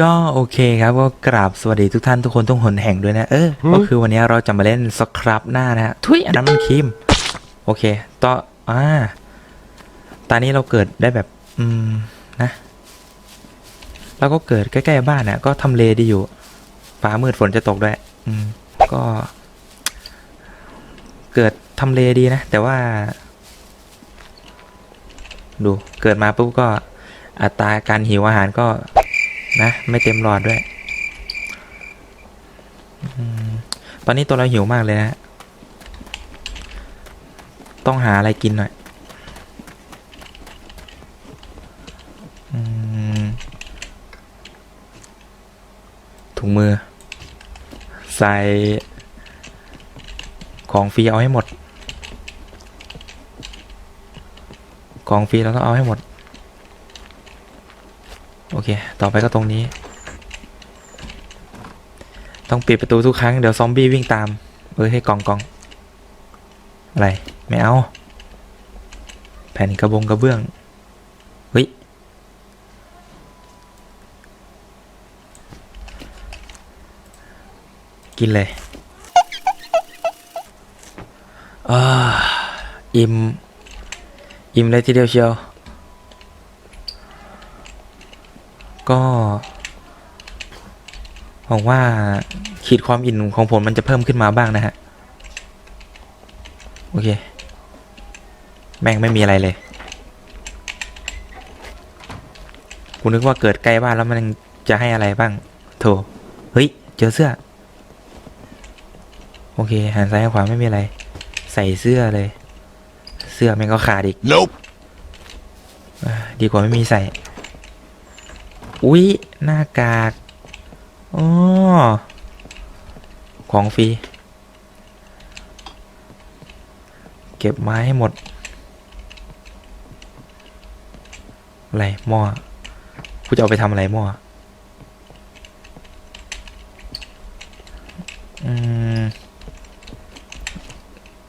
ก็โอเคครับก็กราบสวัสดีทุกท่านทุกคนทุกหนแห่งด้วยนะ เออ ก็คือวันนี้เราจะมาเล่นสครับหน้านะฮะทุยอันนั้นมันครีมโอเค ต่ออ่าตอนนี้เราเกิดได้แบบ อืม นะเราก็เกิดใกล้ๆบ้านนะก็ทำเลดีอยู่ฟ้ามืดฝนจะตกด้วย อืม ก็ เกิดทำเลดีนะ แต่ว่า ดูเกิดมาปุ๊บก็อัตราการหิวอาหารก็ นะ ไม่เต็มหลอดด้วยอตอนนี้ตัวเราหิวมากเลยนะ ต้องหาอะไรกินหน่อยอถุงมือ ใส่ของฟรีเอาให้หมด ของฟรีเราต้องเอาให้หมด โอเค ต่อไปก็ตรงนี้ ต้องปิดประตูทุกครั้ง เดี๋ยวซอมบี้วิ่งตาม เออให้กองกอง อะไร ไม่เอา แผ่นกระบงกระเบื้อง เฮ้ย กินเลยอาอิ่ม อิ่มเลยทีเดียวเชียว ก็หวังว่าขีดความอิ่มของผมมันจะเพิ่มขึ้นมาบ้างนะฮะ โอเค แม่งไม่มีอะไรเลยกูนึกว่าเกิดใกล้บ้านแล้วมันจะให้อะไรบ้าง โถ เฮ้ย เจอเสื้อ โอเค หันซ้ายหันขวาไม่มีอะไร ใส่เสื้อเลย เสื้อแม่งก็ขาดอีก Nope. อ่าดีกว่าไม่มีใส่ อุ๊ย หน้ากากอ๋อของฟรี เก็บไม้ให้หมด อะไรหม้อกูจะเอาไปทำอะไรหม้ออืม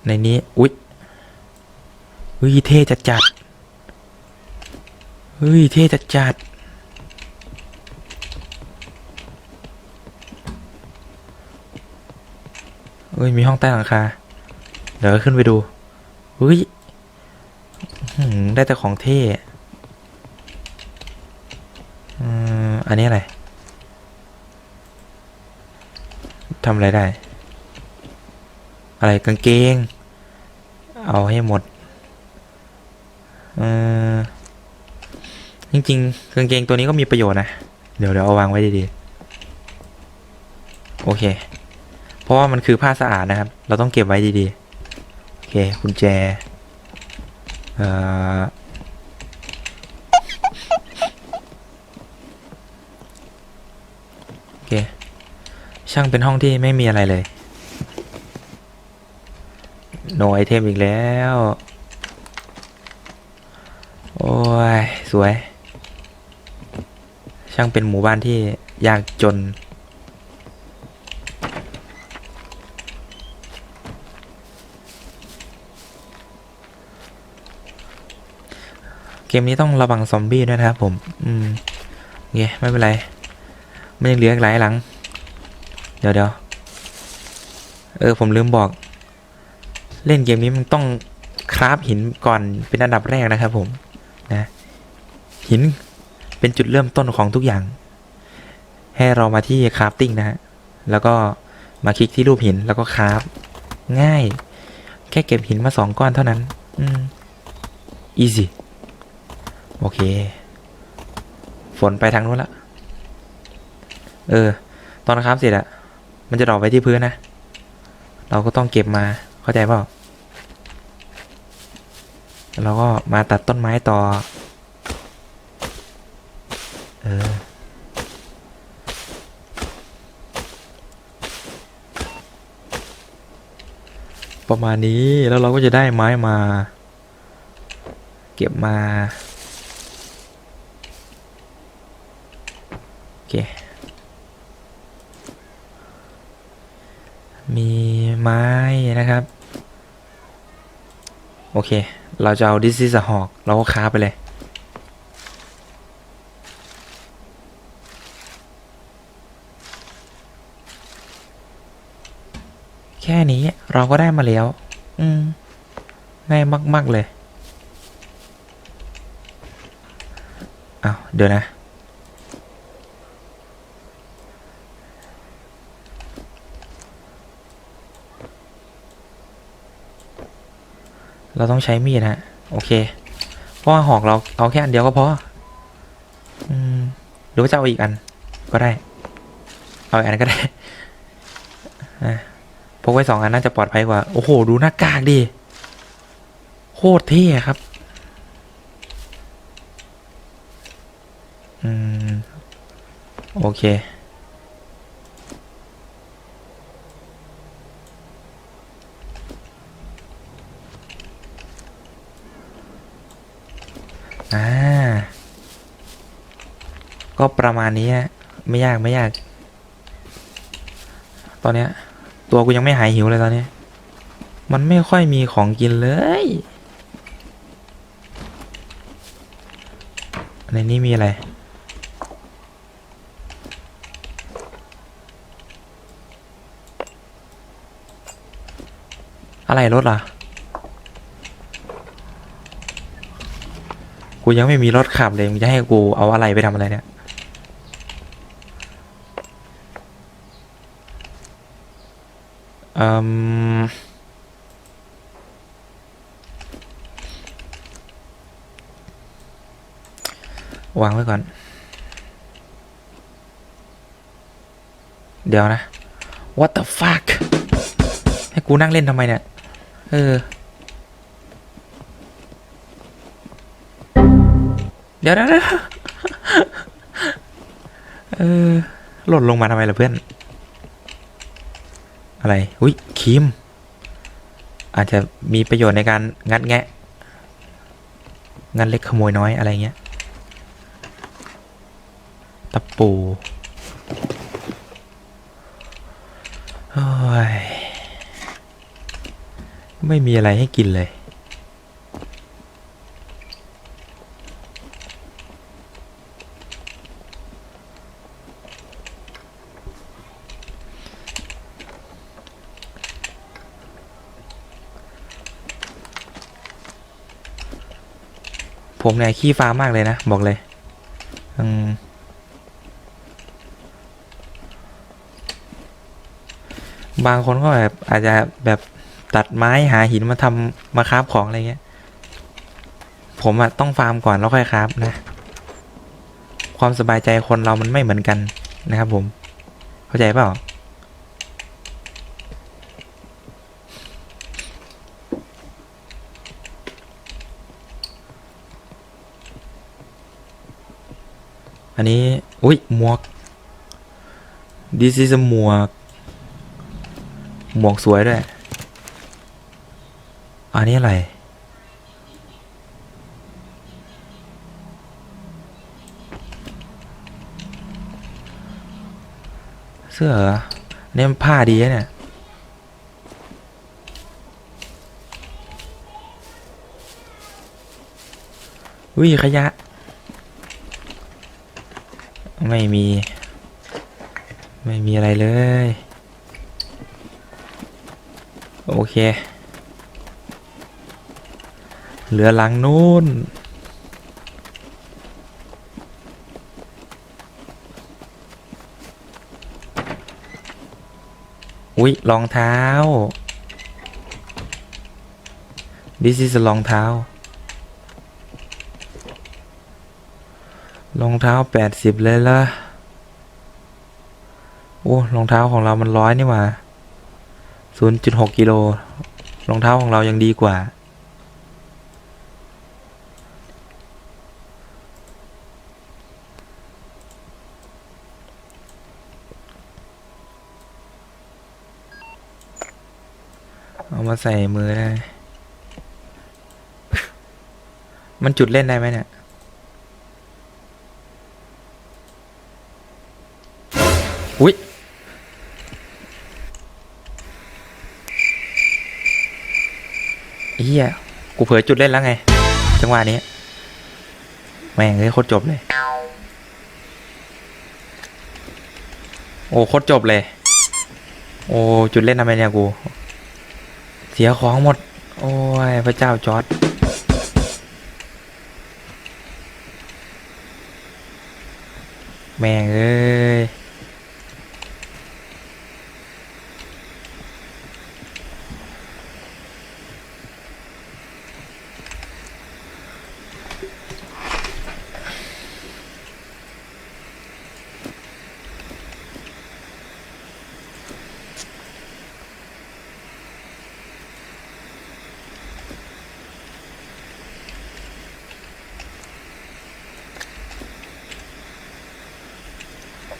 ในนี้ อุ๊ยอุ๊ยเท่จัดจัดๆเฮ้ยเท่จัดจัด เฮ้ยมีห้องใต้หลังคา เดี๋ยวขึ้นไปดูเฮ้ยได้แต่ของเท่อืมอันนี้อะไรทำอะไรได้ อะไรกางเกง เอาให้หมดเออจริงๆกางเกงตัวนี้ก็มีประโยชน์นะ เดี๋ยวเดี๋ยวเอาวางไว้ดีๆ โอเค เพราะว่ามันคือผ้าสะอาดนะครับ เราต้องเก็บไว้ดีๆ โอเคกุญแจ เอ่อ โอเค ช่างเป็นห้องที่ไม่มีอะไรเลย โนไอเทมอีกแล้ว โอ้ย สวย ช่างเป็นหมู่บ้านที่ยากจน เกมนี้ต้องระวังซอมบี้ด้วยนะครับผม อืมโอเคไม่เป็นไร มันยังเหลืออีกหลายหลัง เดี๋ยวเดี๋ยวเออผมลืมบอก เล่นเกมนี้มันต้องคราฟหินก่อนเป็นอันดับแรกนะครับผม นะ หินเป็นจุดเริ่มต้นของทุกอย่าง ให้เรามาที่คราฟติ้งนะฮะ แล้วก็มาคลิกที่รูปหินแล้วก็คราฟ ง่าย แค่เก็บหินมาสองก้อนเท่านั้น อืม easy โอเค ฝนไปทางนู้นละเออ ตอนคราฟเสร็จอะมันจะดรอปไว้ที่พื้นนะ เราก็ต้องเก็บมาเข้าใจเปล่าเราก็มาตัดต้นไม้ต่อ เออ ประมาณนี้แล้วเราก็จะได้ไม้มา เก็บมา เค มีไม้นะครับ โอเค เราจะเอาดิสซิสหอกเราก็ค้าไปเลย แค่นี้เราก็ได้มาแล้ว อืม ง่ายมาก ๆ เลยเอ้าเดี๋ยวนะ เราต้องใช้มีดฮะ โอเค เพราะว่าหอกเราเอาแค่อันเดียวก็พออืมหรือว่าจะเอาอีกอันก็ได้ เอาอีกอันก็ได้พกไว้สองอันน่าจะปลอดภัยกว่า โอ้โห ดูหน้ากากดิ โคตรเท่ครับ อืม โอเค อ่า ก็ประมาณนี้ไม่ยากไม่ยาก ตอนเนี้ย ตัวกูยังไม่หายหิวเลยตอนเนี้ยมันไม่ค่อยมีของกินเลย ในนี้มีอะไรอะไรรถล่ะ กูยังไม่มีรถขับเลยมึงจะให้กูเอาอะไรไปทำอะไรเนี่ย เอืมวางไว้ก่อน เดี๋ยวนะ what the fuck ให้กูนั่งเล่นทำไมเนี่ย เออ ดี๋ยวนะเดี๋ยวเออหล่นลงมาทำไมล่ะเพื่อน อะไร อุ้ยครีม อาจจะมีประโยชน์ในการงัดแงะ งัดเล็กขโมยน้อยอะไรเงี้ย ตะปูโอ้ยไม่มีอะไรให้กินเลย ผมเนี่ยขี้ฟ้ามากเลยนะ บอกเลย อืมบางคนก็แบบอาจจะแบบตัดไม้หาหินมาทำมาคราฟของอะไรเงี้ย ผมอะต้องฟาร์มก่อนแล้วค่อยคราฟนะ ความสบายใจคนเรามันไม่เหมือนกันนะครับผม เข้าใจเปล่า อันนี้ อุ้ยหมวก this is หมวก หมวกสวยด้วย อันนี้อะไร เสื้อเหรอเนี่ยมันผ้าดีนะเนี่ยวิขยะ ไม่มี ไม่มีอะไรเลย โอเค เหลือหลังนู้นอุ๊ยรองเท้า this is รองเท้า รองเท้าแปดสิบเลยละโอ้รองเท้าของเรามันร้อยนี่หว่าศูนย์จุดหกกิโลรองเท้าของเรายังดีกว่า เอามาใส่มือได้ มันจุดเล่นได้ไหมเนี่ยอุ๊ย เฮี ยกูเผลอจุดเล่นแล้วไง จังหวะนี้แม่งเลยโคตรจบเลย โอ้โคตรจบเลย โอ้จุดเล่นทำไมเนี่ยกู เสียของหมด โอ้ยพระเจ้าจอร์ดแม่งเอ้ย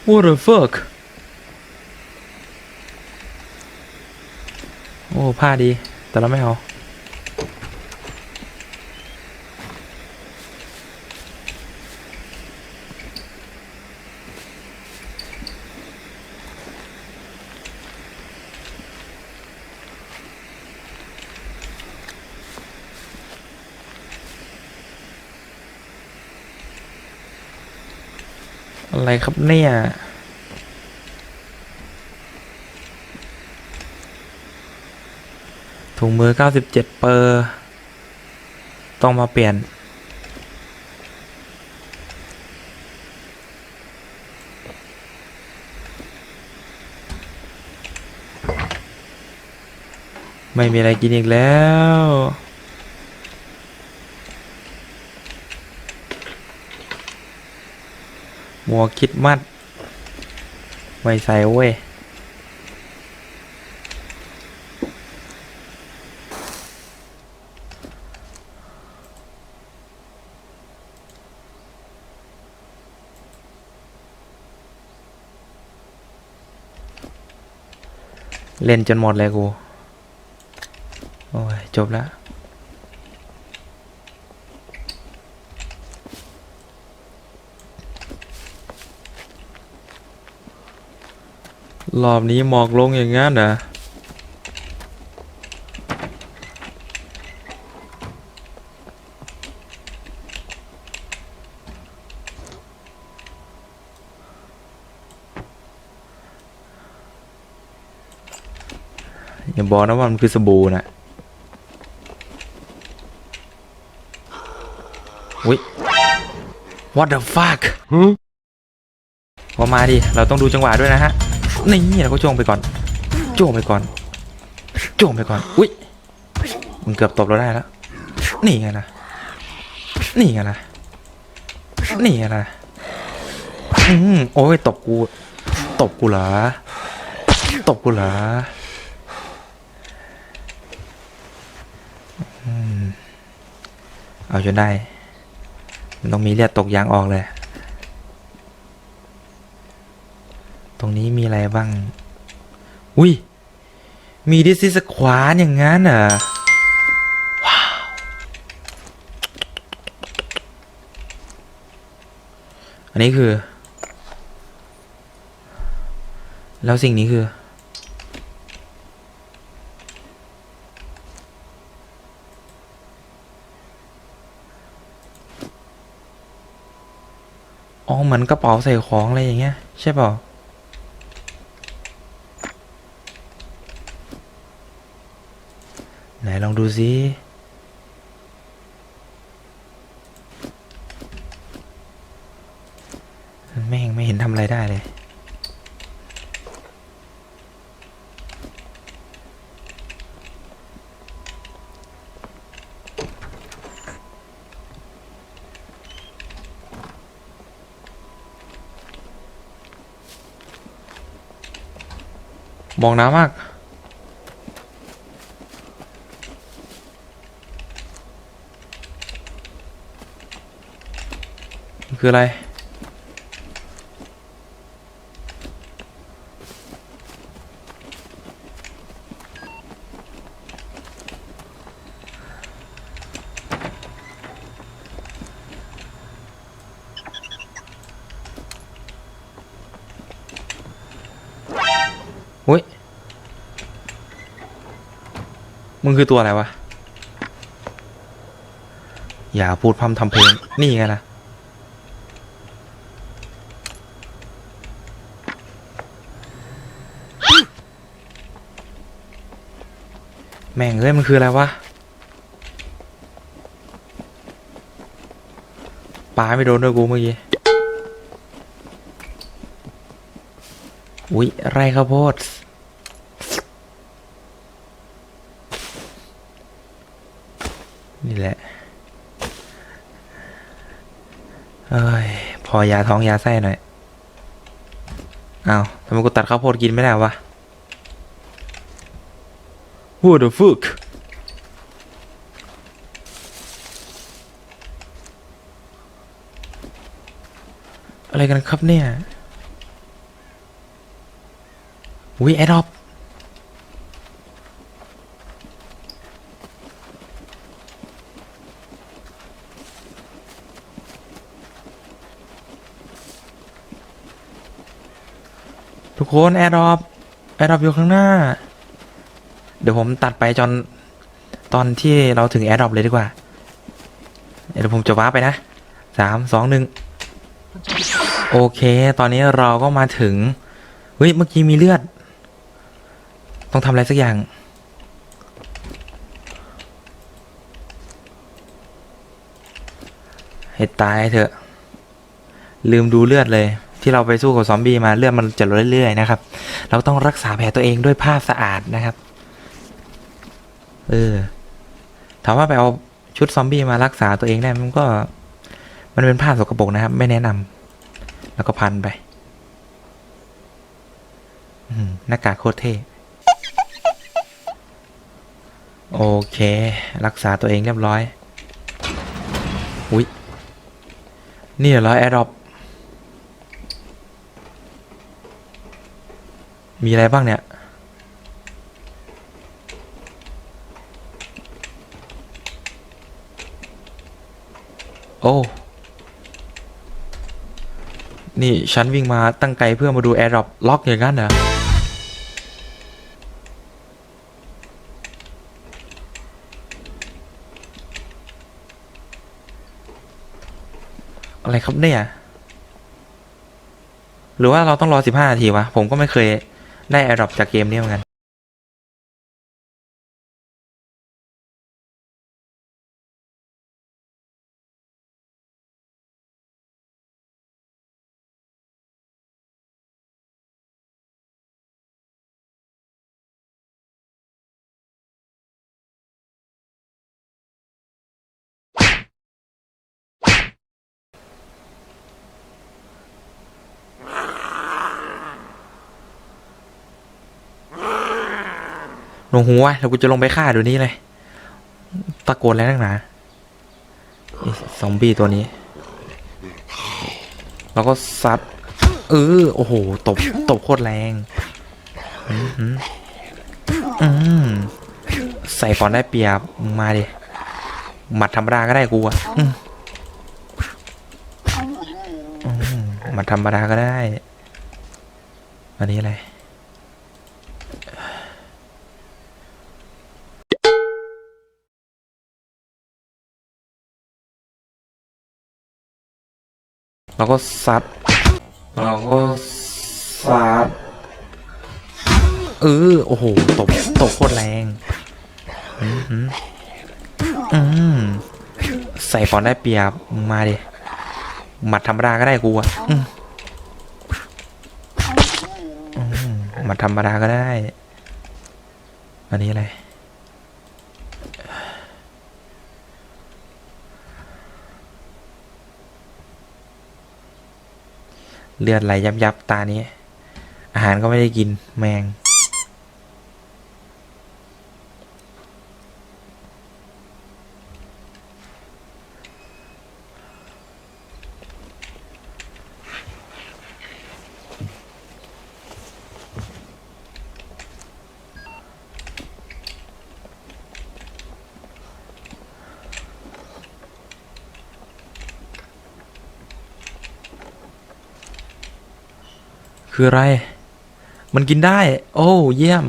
What the fuck โอ้ผ้าดี แต่เราไม่เอา ครับเนี่ยถุงมือ 97 เปอร์ ต้องมาเปลี่ยน ไม่มีอะไรกินอีกแล้ว มัวคิดมัดไม่ใส่เว้ยเล่นจนหมดเลยกู โอ้ย จบแล้ว รอบนี้หมอกลงอย่างงั้นเหรออย่าบอกนะว่ามันคือสบู่นะอุ้ย what the fuck พอมาดิ เราต้องดูจังหวะด้วยนะฮะ นี่เราก็จ้วงไปก่อนจ้วงไปก่อนจ้วงไปก่อน อุ้ยมึงเกือบตบเราได้แล้ว นี่ไงนะนี่ไงนะนี่ไงนะอืมโอ้ยตบกู ตบกูเหรอ ตบกูเหรอเอาจนได้ มันต้องมีเลือดตกยางออกเลย ตรงนี้มีอะไรบ้าง อุ้ย มีดิสซิสขวานอย่างงั้นเหรอ ว้าว อันนี้คือ แล้วสิ่งนี้คือ อ๋อ เหมือนกระเป๋าใส่ของอะไรอย่างเงี้ย ใช่เปล่า ไหนลอง ดูซิแม่งไม่เห็นทำอะไรได้เลยมองน้ำมาก คืออะไร อุ้ย มึงคือตัวอะไรวะ อย่าพูดพร่ำทำเพลง นี่ไงนะ แม่งเอ้ยมันคืออะไรวะปลาไม่โดนด้วยกูเมื่อกี้ อุ๊ยไรข้าวโพดนี่แหละเอ้ยพอยาท้องยาไส้หน่อย เอ้าทำไมกูตัดข้าวโพดกินไม่ได้วะ What the fuck อะไรกันครับเนี่ยวิแอดอปทุกคนแอดอปแอดอปอยู่ข้างหน้า ดี๋ยวผมตัดไปจนตอนที่เราถึงแอดอปเลยดีกว่า เดี๋ยวผมจะว้าไปนะสามสองหนึ่งโอเค ตอนนี้เราก็มาถึง เฮ้ย เมื่อกี้มีเลือด ต้องทำอะไรสักอย่างให้ตายเถอะ ลืมดูเลือดเลย ที่เราไปสู้กับซอมบี้มาเลือดมันจะลดเรื่อยๆนะครับ เราต้องรักษาแผลตัวเองด้วยผ้าสะอาดนะครับ เออ ถามว่าไปเอาชุดซอมบี้มารักษาตัวเองได้มันก็ มันเป็นผ้าสกปรกนะครับ ไม่แนะนำแล้วก็พันไปอืหน้ากากโคตรเท่ โอเค รักษาตัวเองเรียบร้อย อุ๊ยนี่เหรอแอดดอปมีอะไรบ้างเนี่ย อ้นี่ ฉันวิ่งมาตั้งไกลเพื่อมาดูแอร์ดรอปล็อกอย่างนั้นเหรออะไรครับเนี่ย หรือว่าเราต้องรอสิบห้านาทีวะ ผมก็ไม่เคยได้แอร์ดรอปจากเกมนี้เหมือนกัน หนูหัวแล้วกูจะลงไปฆ่าเดี๋ยวนี้เลย ตะโกนแล้วนักหนาไอ้ซอมบี้ตัวนี้ แล้วก็ซัดเออโอ้โห ตบ ตบโคตรแรง อือหือมใส่ฟอนได้เปียบมาดิ หมัดธรรมดาก็ได้กูอะหมัดธรรมดาก็ได้ อันนี้อะไร เราก็ซัด เราก็ซัด เออ โอ้โห ตบ ตบโคตรแรง อือหืออืมใส่ฟอนได้เปียบมาดิ หมัดธรรมดาก็ได้กูอะอืมอืมหมัดธรรมดาก็ได้ อันนี้อะไร เลือดไหลยับยับตานี้ อาหารก็ไม่ได้กินแมง คืออะไร มันกินได้ โอ้เยี่ยม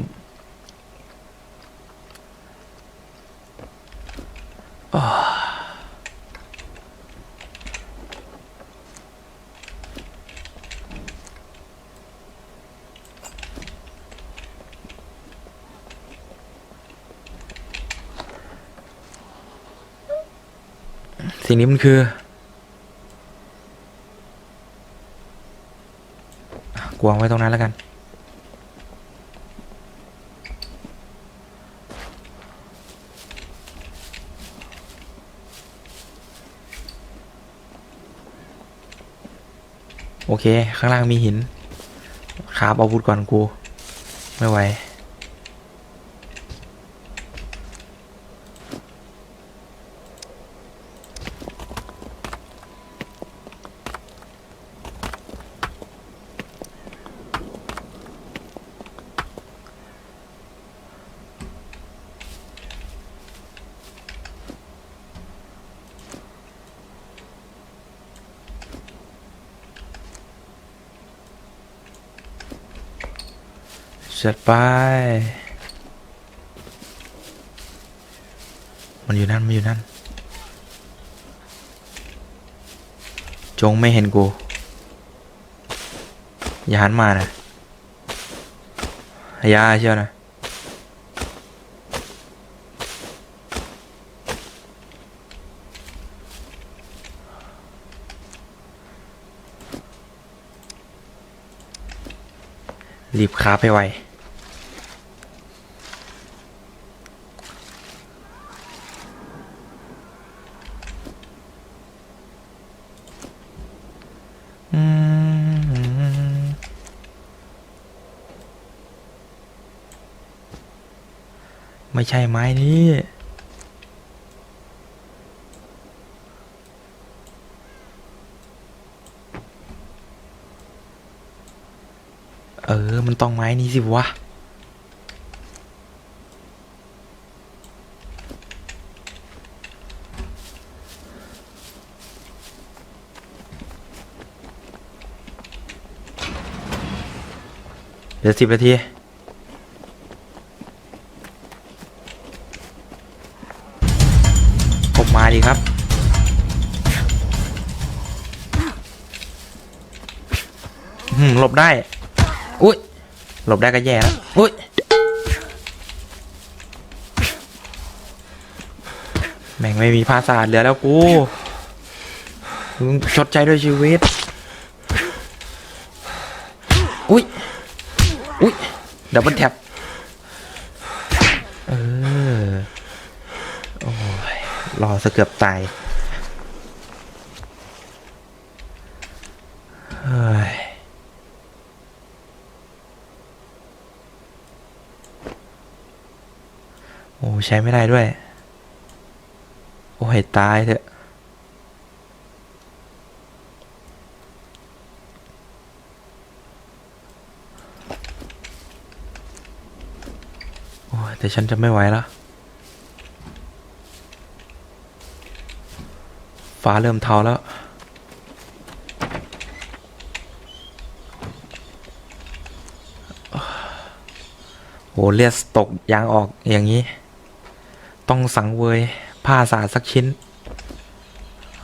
สิ่งนี้มันคือ กวางไว้ตรงนั้นแล้วกันโอเค ข้างล่างมีหินคาบอาวุธก่อนกู ไม่ไหว จัดไป มันอยู่นั่น มันอยู่นั่น จงไม่เห็นกู อย่าหันมานะอย่าเชียวนะ รีบคาบให้ไว ไม่ใช่ไม้นี้เออ มันต้องไม้นี้สิวะ เดี๋ยวสิบนาที อืมหลบได้ อุ้ยหลบได้ก็แย่แล้วอุ้ยแม่งไม่มีภาษาเหลือแล้วกูมึงชดใจด้วยชีวิต อุ้ย อุ้ยดับเบิลแท็บเออ โอ้ยรอซะเกือบตาย เฮ้ย โอ้ ใช้ไม่ได้ด้วย โอ้ยตายเถอะ โอ้แต่ฉันจะไม่ไหวแล้ว ฟ้าเริ่มเทาแล้วโหเลือดตกยางออกอย่างนี้ ต้องสังเวยผ้าสาสักชิ้น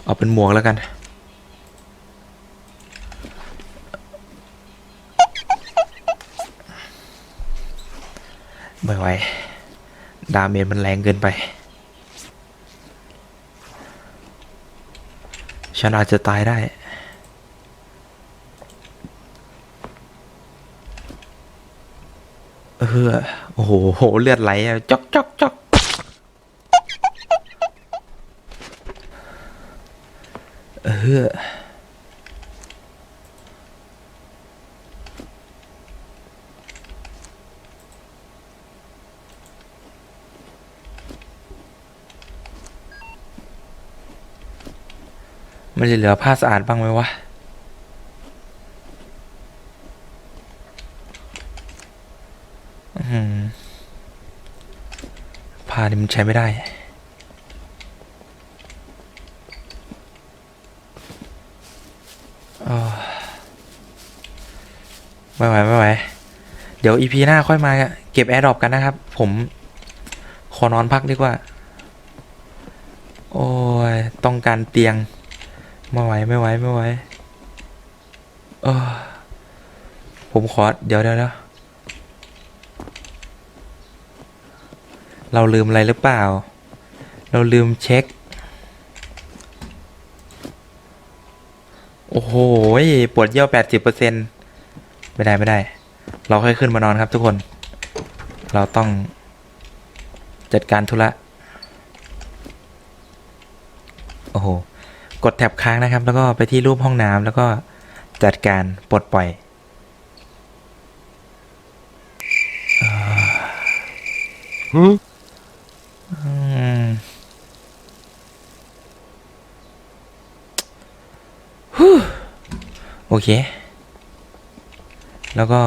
เอาเป็นหมวกแล้วกัน ไม่ไหว ดาเมจมันแรงเกินไป ฉันอาจจะตายได้เออโอ้โหโหเลือดไหลอะจอกจอกจอก เออมันจะเหลือผ้าสะอาดบ้างไหมวะอื้อหือผ้านี่มันใช้ไม่ได้อ้าวไม่ไหว ไม่ไหว เดี๋ยวอีพีหน้าค่อยมาเก็บแอร์ดรอปกันนะครับ ผมขอนอนพักดีกว่า โอ้ย ต้องการเตียง ไม่ไหวไม่ไหวไม่ไหวเออผมขอ เดี๋ยวเดี๋ยวเดี๋ยวเราลืมอะไรหรือเปล่า เราลืมเช็ค โอ้โห ปวดเยี่ยวแปดสิบเปอร์เซ็นไม่ได้ ไม่ได้ เราค่อยขึ้นมานอนครับทุกคน เราต้องจัดการธุระโอ้โห กดแท็บค้างนะครับ แล้วก็ไปที่รูปห้องน้ำแล้วก็จัดการปลดปล่อย Hmm? อืมฮู้โอเค แล้วก็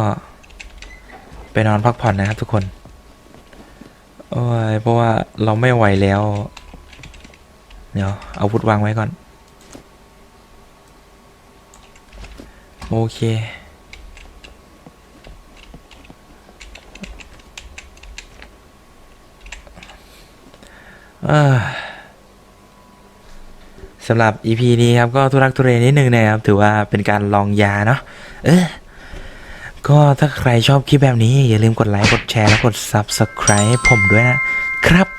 ไปนอนพักผ่อนนะครับทุกคนโอ้ยเพราะว่าเราไม่ไหวแล้ว เดี๋ยวเอาอาวุธวางไว้ก่อน โอเคสำหรับ EP นี้ครับ ก็ทุรักทุเรนิดนึงนะครับ ถือว่าเป็นการลองยาเนาะเออ ก็ถ้าใครชอบคลิปแบบนี้อย่าลืมกดไลค์ กดแชร์ และกด Subscribe ให้ผมด้วยนะครับ